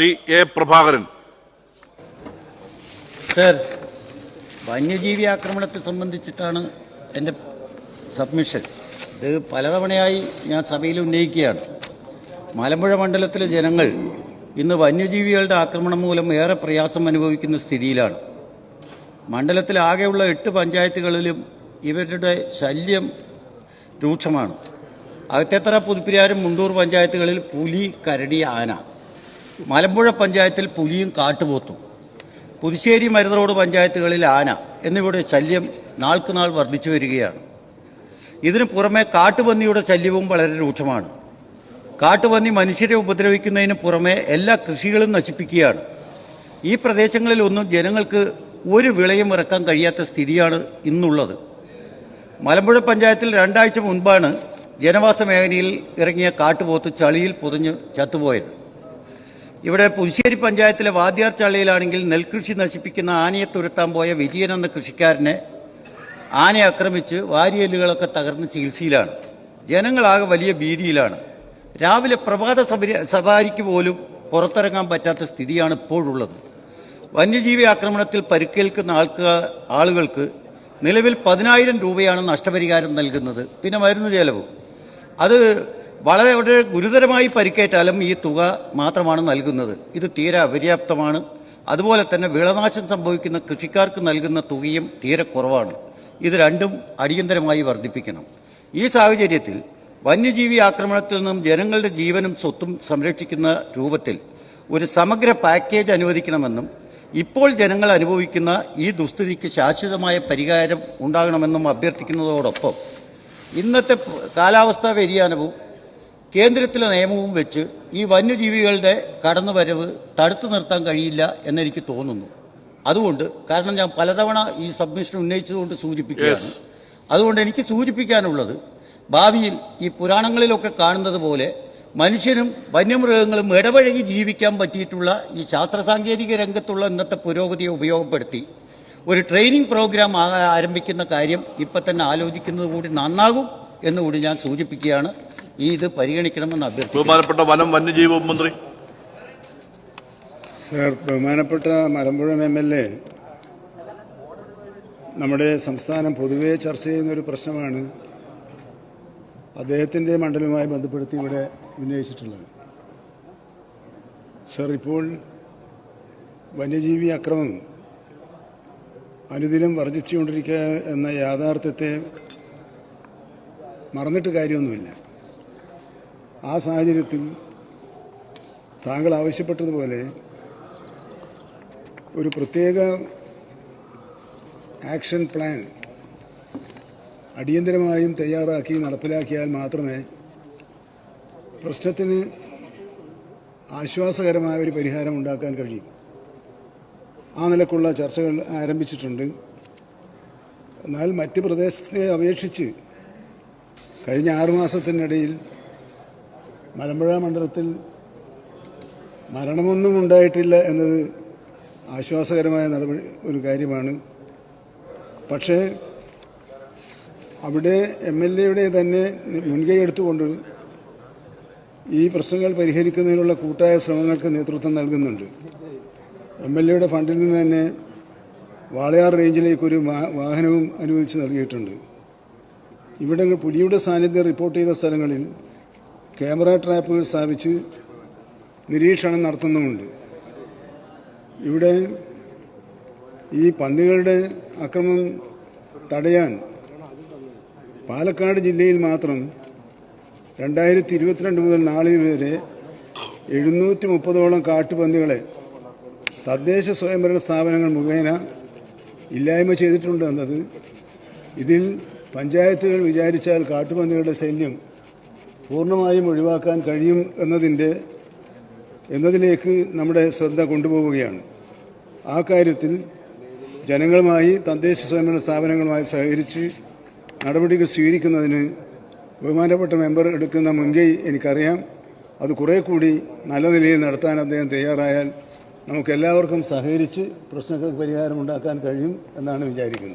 Shri A Prabhakaran. Sir വന്യജീവി ആക്രമണത്തെ സംബന്ധിച്ചിട്ടാണ് എന്റെ സബ്മിഷൻ. ഇത് പലതവണയായി ഞാൻ സഭയിൽ ഉന്നയിക്കുകയാണ്. മലമ്പുഴ മണ്ഡലത്തിലെ ജനങ്ങൾ ഇന്ന് വന്യജീവികളുടെ ആക്രമണം മൂലം ഏറെ പ്രയാസം അനുഭവിക്കുന്ന സ്ഥിതിയിലാണ്. മണ്ഡലത്തിലാകെയുള്ള എട്ട് പഞ്ചായത്തുകളിലും ഇവരുടെ ശല്യം രൂക്ഷമാണ്. അകത്തേത്തറ പുതുപ്പിരാരും മുണ്ടൂർ പഞ്ചായത്തുകളിൽ പുലി കരടി ആന. മലമ്പുഴ പഞ്ചായത്തിൽ പുലിയും കാട്ടുപോത്തും. പുതുശ്ശേരി മരുതറോഡ് പഞ്ചായത്തുകളിൽ ആന എന്നിവയുടെ ശല്യം നാൾക്ക് നാൾ വർദ്ധിച്ചു വരികയാണ്. ഇതിനു പുറമെ കാട്ടുപന്നിയുടെ ശല്യവും വളരെ രൂക്ഷമാണ്. കാട്ടുപന്നി മനുഷ്യരെ ഉപദ്രവിക്കുന്നതിന് പുറമെ എല്ലാ കൃഷികളും നശിപ്പിക്കുകയാണ്. ഈ പ്രദേശങ്ങളിലൊന്നും ജനങ്ങൾക്ക് ഒരു വിളയും ഇറക്കാൻ കഴിയാത്ത സ്ഥിതിയാണ് ഇന്നുള്ളത്. മലമ്പുഴ പഞ്ചായത്തിൽ രണ്ടാഴ്ച മുൻപാണ് ജനവാസ മേഖലയിൽ ഇറങ്ങിയ കാട്ടുപോത്ത് ചളിയിൽ പൊതിഞ്ഞ് ചത്തുപോയത്. ഇവിടെ പുതുശ്ശേരി പഞ്ചായത്തിലെ വാദ്യാർ ചള്ളയിലാണെങ്കിൽ നെൽകൃഷി നശിപ്പിക്കുന്ന ആനയെ തുരത്താൻ പോയ വിജയൻ എന്ന കൃഷിക്കാരനെ ആന ആക്രമിച്ച് വാരിയല്ലുകളൊക്കെ തകർന്ന് ചികിത്സയിലാണ്. ജനങ്ങളാകെ വലിയ ഭീതിയിലാണ്. രാവിലെ പ്രഭാത സവാരിക്ക് പോലും പുറത്തിറങ്ങാൻ പറ്റാത്ത സ്ഥിതിയാണ് ഇപ്പോഴുള്ളത്. വന്യജീവി ആക്രമണത്തിൽ പരിക്കേൽക്കുന്ന ആൾക്ക് ആളുകൾക്ക് നിലവിൽ പതിനായിരം രൂപയാണ് നഷ്ടപരിഹാരം നൽകുന്നത്. പിന്നെ മരുന്ന് ചെലവും. അത് വളരെ വളരെ ഗുരുതരമായി പരിക്കേറ്റാലും ഈ തുക മാത്രമാണ് നൽകുന്നത്. ഇത് തീരെ അപര്യാപ്തമാണ്. അതുപോലെ തന്നെ വിളനാശം സംഭവിക്കുന്ന കൃഷിക്കാർക്ക് നൽകുന്ന തുകയും തീരെ കുറവാണ്. ഇത് രണ്ടും അടിയന്തരമായി വർദ്ധിപ്പിക്കണം. ഈ സാഹചര്യത്തിൽ വന്യജീവി ആക്രമണത്തിൽ നിന്നും ജനങ്ങളുടെ ജീവനും സ്വത്തും സംരക്ഷിക്കുന്ന രൂപത്തിൽ ഒരു സമഗ്ര പാക്കേജ് അനുവദിക്കണമെന്നും ഇപ്പോൾ ജനങ്ങൾ അനുഭവിക്കുന്ന ഈ ദുസ്ഥിതിക്ക് ശാശ്വതമായ പരിഹാരം ഉണ്ടാകണമെന്നും അഭ്യർത്ഥിക്കുന്നതോടൊപ്പം ഇന്നത്തെ കാലാവസ്ഥാ വ്യതിയാനവും കേന്ദ്രത്തിലെ നിയമവും വെച്ച് ഈ വന്യജീവികളുടെ കടന്നുവരവ് തടുത്തു നിർത്താൻ കഴിയില്ല എന്നെനിക്ക് തോന്നുന്നു. അതുകൊണ്ട് കാരണം ഞാൻ പലതവണ ഈ സബ്മിഷൻ ഉന്നയിച്ചതുകൊണ്ട് സൂചിപ്പിക്കുകയാണ്. അതുകൊണ്ട് എനിക്ക് സൂചിപ്പിക്കാനുള്ളത് ഭാവിയിൽ ഈ പുരാണങ്ങളിലൊക്കെ കാണുന്നത് പോലെ മനുഷ്യനും വന്യമൃഗങ്ങളും ഇടപഴകി ജീവിക്കാൻ പറ്റിയിട്ടുള്ള ഈ ശാസ്ത്ര സാങ്കേതിക രംഗത്തുള്ള ഇന്നത്തെ പുരോഗതിയെ ഉപയോഗപ്പെടുത്തി ഒരു ട്രെയിനിങ് പ്രോഗ്രാം ആരംഭിക്കുന്ന കാര്യം ഇപ്പം തന്നെ ആലോചിക്കുന്നത് കൂടി നന്നാകും എന്നുകൂടി ഞാൻ സൂചിപ്പിക്കുകയാണ്. ഈ ഇത് പരിഗണിക്കണമെന്ന് അഭ്യർത്ഥിക്കുന്നു. ബഹുമാനപ്പെട്ട വനം വന്യജീവ മന്ത്രി സർ ബഹുമാനപ്പെട്ട മലമ്പുഴ എം എൽ എ നമ്മുടെ സംസ്ഥാനം പൊതുവെ ചർച്ച ചെയ്യുന്ന ഒരു പ്രശ്നമാണ് അദ്ദേഹത്തിന്റെ മണ്ഡലവുമായി ബന്ധപ്പെടുത്തി ഇവിടെ ഉന്നയിച്ചിട്ടുള്ളത്. സർ ഇപ്പോൾ വന്യജീവി അക്രമം അനുദിനം വർദ്ധിച്ചുകൊണ്ടിരിക്കുക എന്ന യാഥാർത്ഥ്യത്തെ മറന്നിട്ട് കാര്യമൊന്നുമില്ല. ആ സാഹചര്യത്തിൽ താങ്കൾ ആവശ്യപ്പെട്ടതുപോലെ ഒരു പ്രത്യേക ആക്ഷൻ പ്ലാൻ അടിയന്തരമായും തയ്യാറാക്കി നടപ്പിലാക്കിയാൽ മാത്രമേ പ്രശ്നത്തിന് ആശ്വാസകരമായ ഒരു പരിഹാരം ഉണ്ടാക്കാൻ കഴിയും. ആ നിലക്കുള്ള ചർച്ചകൾ ആരംഭിച്ചിട്ടുണ്ട്. എന്നാൽ മറ്റ് പ്രദേശത്തെ അപേക്ഷിച്ച് കഴിഞ്ഞ ആറുമാസത്തിനിടയിൽ മലമ്പുഴ മണ്ഡലത്തിൽ മരണമൊന്നും ഉണ്ടായിട്ടില്ല എന്നത് ആശ്വാസകരമായ നടപടി ഒരു കാര്യമാണ്. പക്ഷേ അവിടെ എം എൽ എയുടെ തന്നെ മുൻകൈ എടുത്തുകൊണ്ട് ഈ പ്രശ്നങ്ങൾ പരിഹരിക്കുന്നതിനുള്ള കൂട്ടായ ശ്രമങ്ങൾക്ക് നേതൃത്വം നൽകുന്നുണ്ട്. എം എൽ എയുടെ ഫണ്ടിൽ നിന്ന് തന്നെ വാളയാർ റേഞ്ചിലേക്കൊരു വാഹനവും അനുവദിച്ച് നൽകിയിട്ടുണ്ട്. ഇവിടെ പുലിയുടെ സാന്നിധ്യം റിപ്പോർട്ട് ചെയ്ത സ്ഥലങ്ങളിൽ ക്യാമറ ട്രാപ്പുകൾ സ്ഥാപിച്ച് നിരീക്ഷണം നടത്തുന്നുമുണ്ട്. ഇവിടെ ഈ പന്നികളുടെ അക്രമം തടയാൻ പാലക്കാട് ജില്ലയിൽ മാത്രം രണ്ടായിരത്തി ഇരുപത്തിരണ്ട് മുതൽ നാളെ വരെ എഴുന്നൂറ്റി മുപ്പതോളം കാട്ടുപന്നികളെ തദ്ദേശ സ്വയംഭരണ സ്ഥാപനങ്ങൾ മുഖേന ഇല്ലായ്മ ചെയ്തിട്ടുണ്ട് എന്നത് ഇതിൽ പഞ്ചായത്തുകൾ വിചാരിച്ചാൽ കാട്ടുപന്നികളുടെ ശല്യം പൂർണമായും ഒഴിവാക്കാൻ കഴിയും എന്നതിന്റെ എന്നതിലേക്ക് നമ്മുടെ ശ്രദ്ധ കൊണ്ടുപോവുകയാണ്. ആ കാര്യത്തിൽ ജനങ്ങളുമായി തദ്ദേശ സ്വയംഭരണ സ്ഥാപനങ്ങളുമായി സഹകരിച്ച് നടപടികൾ സ്വീകരിക്കുന്നതിന് ബഹുമാനപ്പെട്ട മെമ്പർ എടുക്കുന്ന മുൻകൈ എനിക്കറിയാം. അത് കുറെ കൂടി നല്ല നിലയിൽ നടത്താൻ അദ്ദേഹം തയ്യാറായാൽ നമുക്കെല്ലാവർക്കും സഹകരിച്ച് പ്രശ്നങ്ങൾക്ക് പരിഹാരമുണ്ടാക്കാൻ കഴിയും എന്നാണ് വിചാരിക്കുന്നത്.